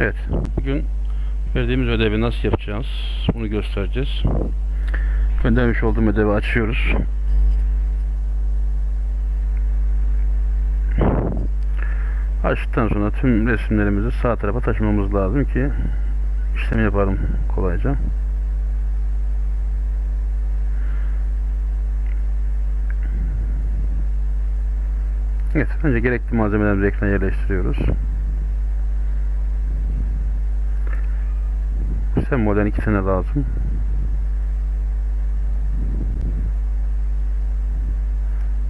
Evet. Bugün verdiğimiz ödevi nasıl yapacağız? Bunu göstereceğiz. Göndermiş olduğum ödevi açıyoruz. Açtıktan sonra tüm resimlerimizi sağ tarafa taşımamız lazım ki işlemi yaparım kolayca. Evet, önce gerekli malzemelerimizi ekrana yerleştiriyoruz. Sembolden iki tane lazım.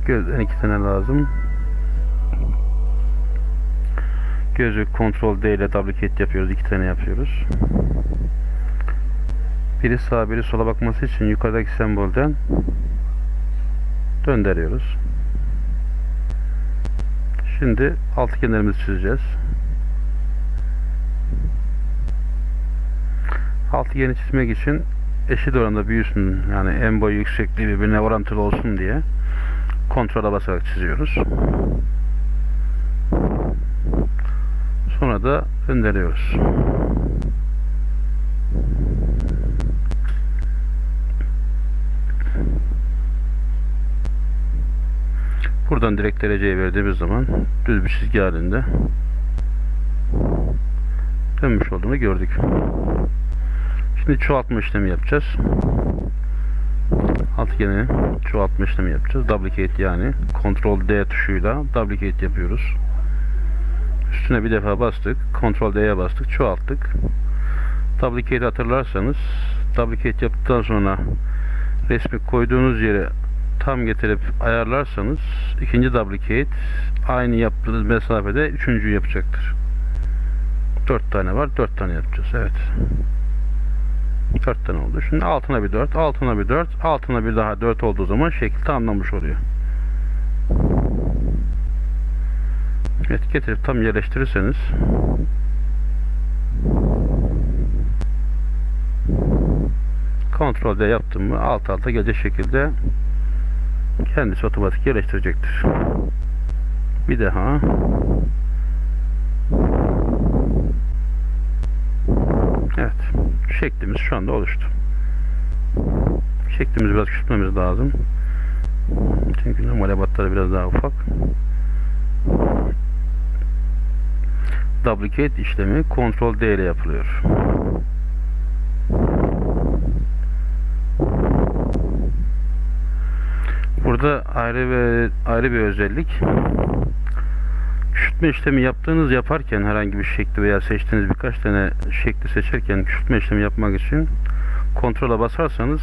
Gözden iki tane lazım. Gözü kontrol D ile duplicate yapıyoruz. iki tane yapıyoruz. Biri sağa biri sola bakması için yukarıdaki sembolden döndürüyoruz. Şimdi altıgenlerimizi çizeceğiz. Altıgeni çizmek için eşit oranda büyüsün yani en boy yüksekliği birbirine orantılı olsun diye kontrola basarak çiziyoruz. Sonra da gönderiyoruz. Buradan direkt dereceye verdiğimiz zaman düz bir çizgi halinde dönmüş olduğunu gördük. Şimdi çoğaltma işlemi yapacağız. Altıgeni çoğaltma işlemi yapacağız. Duplicate yani. Ctrl D tuşuyla duplicate yapıyoruz. Üstüne bir defa bastık. Ctrl D'ye bastık. Çoğalttık. Duplicate hatırlarsanız duplicate yaptıktan sonra resmi koyduğunuz yere tam getirip ayarlarsanız ikinci duplicate aynı yaptığınız mesafede üçüncü yapacaktır. Dört tane var. Dört tane yapacağız. Evet. 4 tane oldu. Şimdi altına bir 4, altına bir 4, altına bir daha 4 olduğu zaman şekil tamamlanmış oluyor. Evet getirip tam yerleştirirseniz kontrol D yaptım mı alt alta gelecek şekilde kendisi otomatik yerleştirecektir. Bir daha Evet. Şeklimiz şu anda oluştu. Şeklimizi biraz küçültmemiz lazım. Çünkü normal ebatları biraz daha ufak. Duplicate işlemi Ctrl D ile yapılıyor. Burada ayrı ve ayrı bir özellik küçültme işlemi yaptığınız yaparken herhangi bir şekli veya seçtiğiniz birkaç tane şekli seçerken küçültme işlemi yapmak için kontrola basarsanız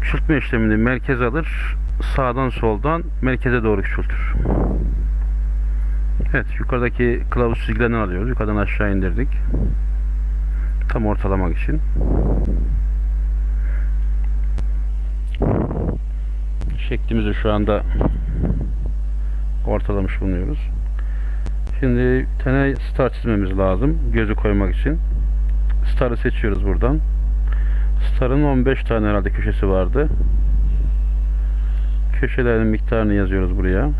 küçültme işlemini merkez alır sağdan soldan merkeze doğru küçültür. Evet yukarıdaki kılavuz çizgilerini alıyoruz. Yukarıdan aşağı indirdik. Tam ortalamak için. Şeklimizi şu anda ortalamış bulunuyoruz. Şimdi bir tane star çizmemiz lazım. Gözü koymak için. Star'ı seçiyoruz buradan. Star'ın 15 tane herhalde köşesi vardı. Köşelerin miktarını yazıyoruz buraya.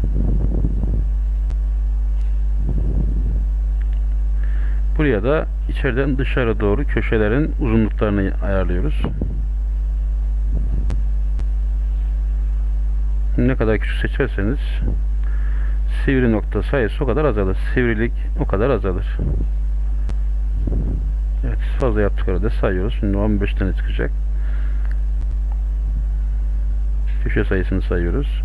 Buraya da içeriden dışarı doğru köşelerin uzunluklarını ayarlıyoruz. Ne kadar küçük seçerseniz sivri nokta sayısı o kadar azalır. Sivrilik o kadar azalır. Evet fazla yaptık arada sayıyoruz. Şimdi 15 tane çıkacak. Köşe sayısını sayıyoruz.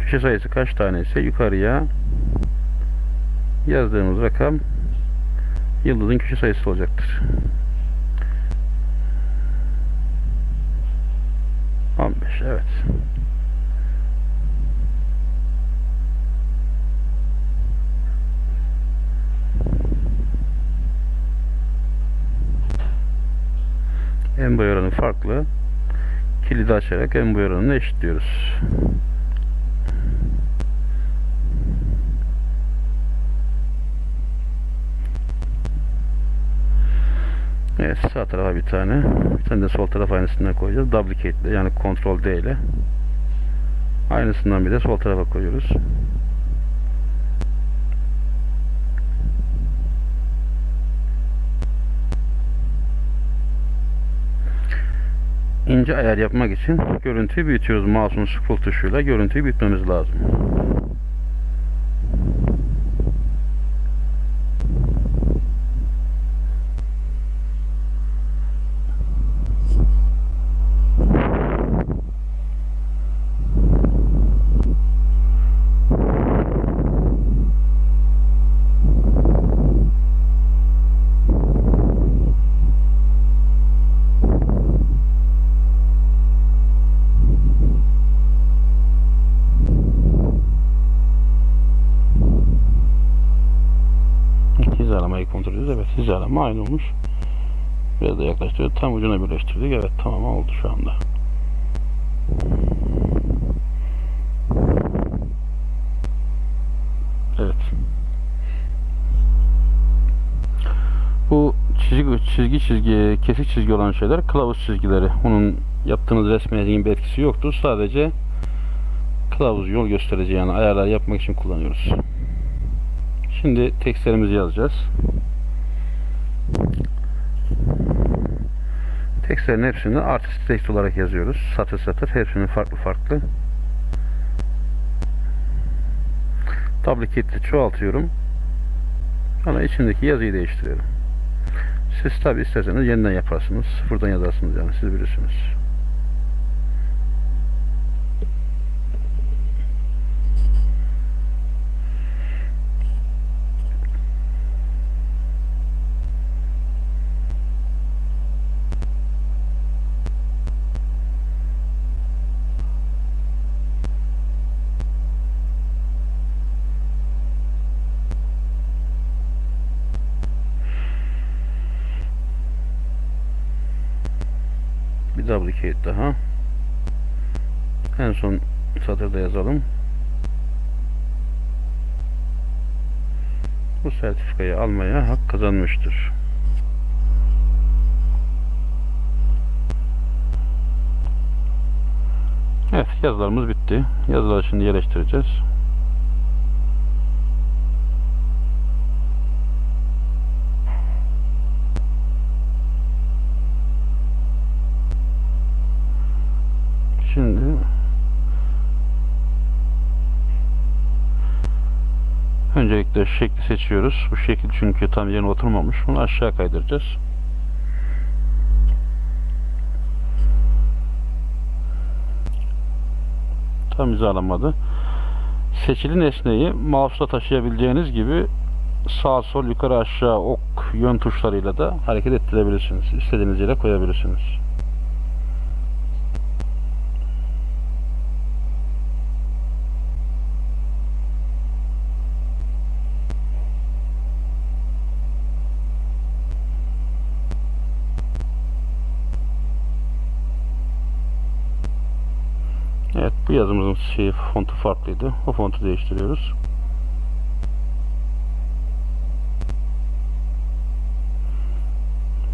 Köşe sayısı kaç tane ise yukarıya yazdığımız rakam yıldızın köşe sayısı olacaktır. 15 evet. En boy oranı farklı. Kilidi açarak en boy oranını eşitliyoruz. Evet sağ tarafa bir tane. Bir tane de sol tarafa aynısından koyacağız. Duplicate ile yani Ctrl D ile. Aynısından bir de sol tarafa koyuyoruz. İnce ayar yapmak için görüntüyü büyütüyoruz. Mouse'un scroll tuşuyla görüntüyü büyütmemiz lazım. Hizalamayı kontrol ediyoruz. Evet hizalama aynı olmuş. Biraz da yaklaştırıyor. Tam ucuna birleştirdik. Evet tamam oldu şu anda. Evet. Bu çizgi çizgi çizgi kesik çizgi olan şeyler kılavuz çizgileri. Onun yaptığınız resme herhangi bir etkisi yoktur. Sadece kılavuz yol gösterici yani ayarlar yapmak için kullanıyoruz. Şimdi tekstlerimizi yazacağız. Tekstlerin hepsini artist tekst olarak yazıyoruz. Satır satır hepsini farklı farklı. Duplicate'le çoğaltıyorum. Sonra içindeki yazıyı değiştiriyorum. Siz tabi isterseniz yeniden yaparsınız. Sıfırdan yazarsınız yani siz bilirsiniz. Bir duplicate daha. En son satırda yazalım. Bu sertifikayı almaya hak kazanmıştır. Evet yazılarımız bitti. Yazıları şimdi yerleştireceğiz. Şimdi öncelikle şekli seçiyoruz. Bu şekil çünkü tam yerine oturmamış. Bunu aşağı kaydıracağız. Tam hizalanmadı. Seçili nesneyi mouse'la taşıyabileceğiniz gibi sağ sol yukarı aşağı ok yön tuşlarıyla da hareket ettirebilirsiniz. İstediğiniz yere koyabilirsiniz. Evet bu yazımızın şey, fontu farklıydı. O fontu değiştiriyoruz.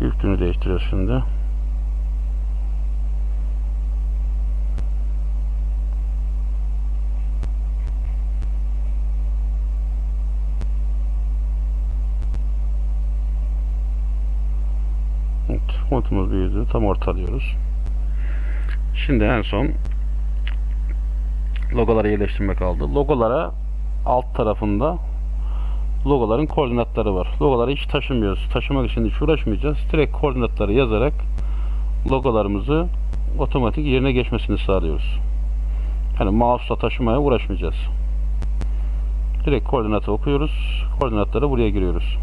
Büyüklüğünü değiştiriyoruz şimdi. Evet, fontumuz büyüdü. Tam ortalıyoruz. Şimdi en son logoları yerleştirmek kaldı. Logolara alt tarafında logoların koordinatları var. Logoları hiç taşımıyoruz. Taşımak için hiç uğraşmayacağız. Direkt koordinatları yazarak logolarımızı otomatik yerine geçmesini sağlıyoruz. Yani mouse'la taşımaya uğraşmayacağız. Direkt koordinatı okuyoruz. Koordinatları buraya giriyoruz.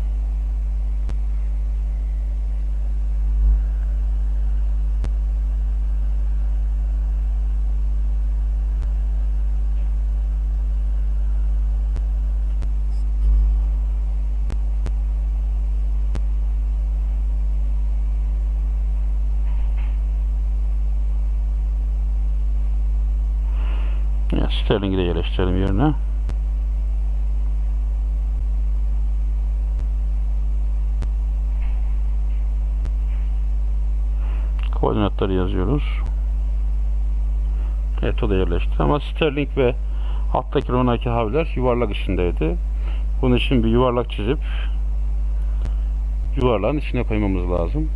Sterling'i de yerleştirelim yerine. Koordinatları yazıyoruz. Evet o da yerleşti. Ama Sterling ve alttaki Ronaki havler yuvarlak içindeydi. Bunun için bir yuvarlak çizip yuvarlağın içine koymamız lazım.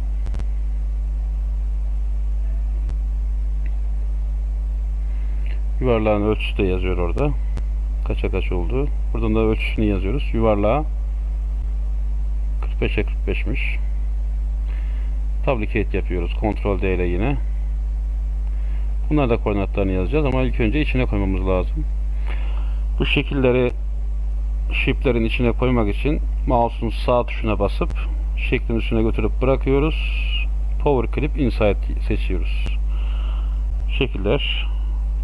Yuvarlağın ölçüsü de yazıyor orada. Kaça kaç oldu. Buradan da ölçüsünü yazıyoruz. Yuvarlağa 45'e 45'miş. Duplicate yapıyoruz. Ctrl D ile yine. Bunlar da koordinatlarını yazacağız ama ilk önce içine koymamız lazım. Bu şekilleri şiplerin içine koymak için mouse'un sağ tuşuna basıp şeklin üstüne götürüp bırakıyoruz. Power Clip Inside seçiyoruz. Şekiller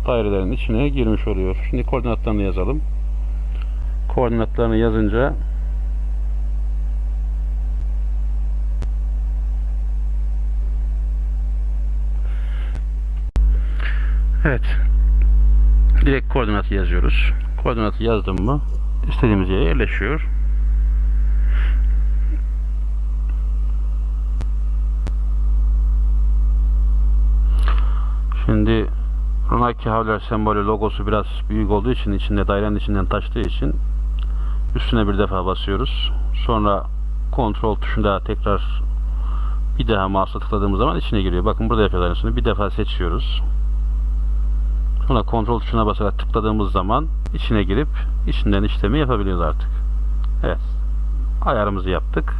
dairelerin içine girmiş oluyor. Şimdi koordinatlarını yazalım. Koordinatlarını yazınca Evet. Direkt koordinatı yazıyoruz. Koordinatı yazdım mı istediğimiz yere yerleşiyor. Şimdi Runaki Havler sembolü logosu biraz büyük olduğu için içinde dairenin içinden taştığı için üstüne bir defa basıyoruz. Sonra kontrol tuşunda tekrar bir daha mouse'a tıkladığımız zaman içine giriyor. Bakın burada yapıyorlar aynısını. Bir defa seçiyoruz. Sonra kontrol tuşuna basarak tıkladığımız zaman içine girip içinden işlemi yapabiliyoruz artık. Evet. Ayarımızı yaptık.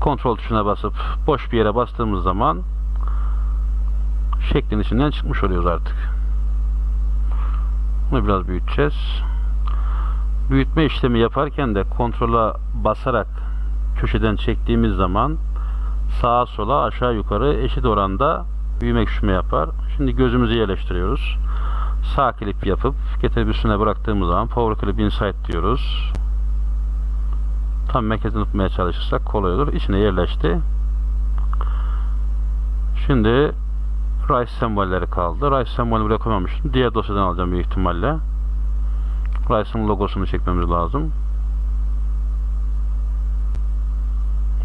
Kontrol tuşuna basıp boş bir yere bastığımız zaman şeklin içinden çıkmış oluyoruz artık. Bunu biraz büyüteceğiz. Büyütme işlemi yaparken de kontrola basarak köşeden çektiğimiz zaman sağa sola aşağı yukarı eşit oranda büyüme küçülme yapar. Şimdi gözümüzü yerleştiriyoruz. Sağ klip yapıp getirip üstüne bıraktığımız zaman Power Clip Inside diyoruz. Tam merkezini tutmaya çalışırsak kolay olur. İçine yerleşti. Şimdi Rice sembolleri kaldı. Rice sembolünü buraya koymamıştım. Diğer dosyadan alacağım büyük ihtimalle. Rice'ın logosunu çekmemiz lazım.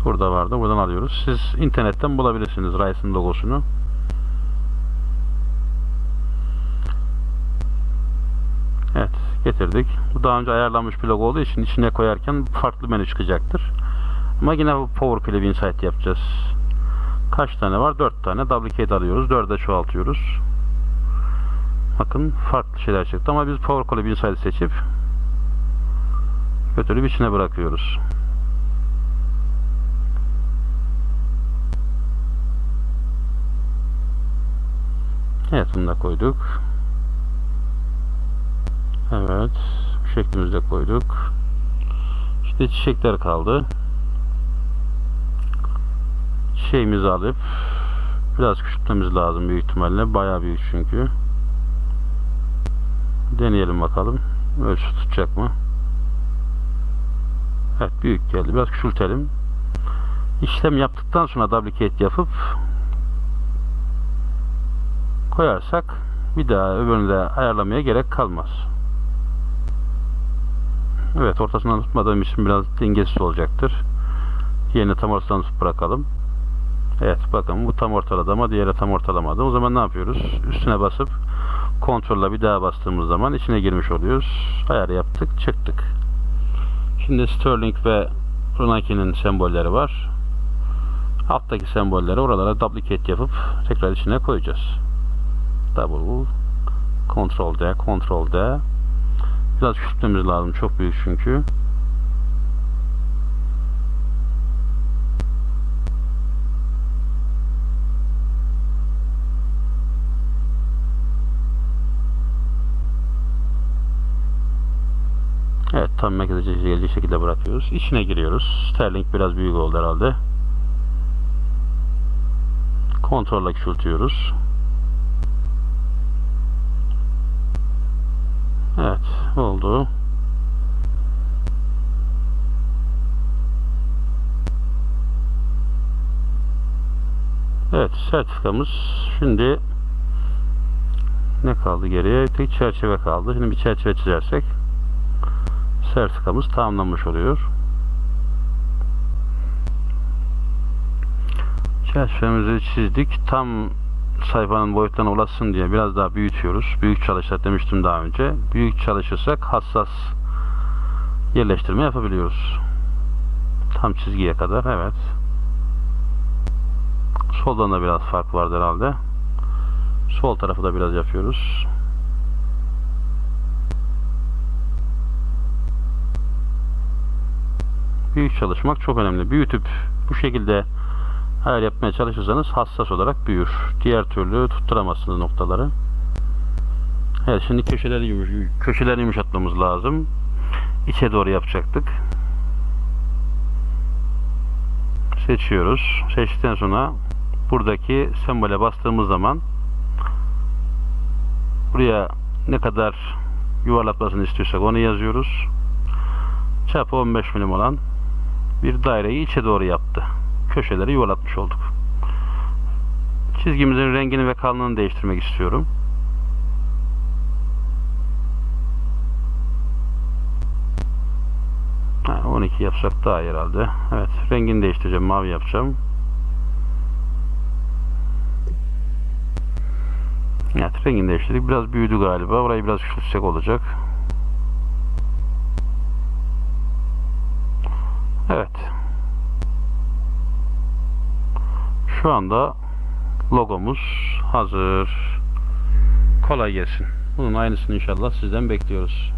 Burada vardı. Buradan alıyoruz. Siz internetten bulabilirsiniz Rice'ın logosunu. Evet. Getirdik. Bu daha önce ayarlanmış bir logo olduğu için içine koyarken farklı menü çıkacaktır. Ama yine Power Clip Insight yapacağız. Kaç tane var? 4 tane. Duplicate alıyoruz. 4'e çoğaltıyoruz. Bakın farklı şeyler çıktı ama biz Power Clip Insight'ı seçip götürüp içine bırakıyoruz. Evet bunu da koyduk. Evet. Bu şeklimizde koyduk. İşte çiçekler kaldı. Çiçeğimizi alıp biraz küçültmemiz lazım büyük ihtimalle. Bayağı büyük çünkü. Deneyelim bakalım. Ölçü tutacak mı? Evet büyük geldi. Biraz küçültelim. İşlem yaptıktan sonra duplicate yapıp koyarsak bir daha öbürünü de ayarlamaya gerek kalmaz. Evet ortasından tutmadığım için biraz dengesiz olacaktır. Diğerini tam ortadan tutup bırakalım. Evet bakın bu tam ortaladı ama diğeri tam ortalamadı. O zaman ne yapıyoruz? Üstüne basıp kontrolle bir daha bastığımız zaman içine girmiş oluyoruz. Ayar yaptık çıktık. Şimdi Sterling ve Runaki'nin sembolleri var. Alttaki sembolleri oralara duplicate yapıp tekrar içine koyacağız. Double Ctrl D, Ctrl D. Biraz küçültmemiz lazım. Çok büyük çünkü. Evet tam merkeze geldiği şekilde bırakıyoruz. İçine giriyoruz. Sterling biraz büyük oldu herhalde. Kontrolle küçültüyoruz. Evet oldu. Evet sertifikamız şimdi ne kaldı geriye? Tek çerçeve kaldı. Şimdi bir çerçeve çizersek sertifikamız tamamlanmış oluyor. Çerçevemizi çizdik. Tam sayfanın boyutlarına ulaşsın diye biraz daha büyütüyoruz. Büyük çalışsak demiştim daha önce. Büyük çalışırsak hassas yerleştirme yapabiliyoruz. Tam çizgiye kadar evet. Soldan da biraz fark vardı herhalde. Sol tarafı da biraz yapıyoruz. Büyük çalışmak çok önemli. Büyütüp bu şekilde ayar yapmaya çalışırsanız hassas olarak büyür. Diğer türlü tutturamazsınız noktaları. Evet şimdi köşeleri, yumuş- köşeleri yumuşatmamız lazım. İçe doğru yapacaktık. Seçiyoruz. Seçtikten sonra buradaki sembole bastığımız zaman buraya ne kadar yuvarlatmasını istiyorsak onu yazıyoruz. Çapı 15 milim olan bir daireyi içe doğru yaptı. Köşeleri yuvarlatmış olduk. Çizgimizin rengini ve kalınlığını değiştirmek istiyorum. Ha, 12 yapsak daha iyi herhalde. Evet, rengini değiştireceğim. Mavi yapacağım. Evet, rengini değiştirdik. Biraz büyüdü galiba. Orayı biraz küçültsek olacak. Evet. Şu anda logomuz hazır. Kolay gelsin. Bunun aynısını inşallah sizden bekliyoruz.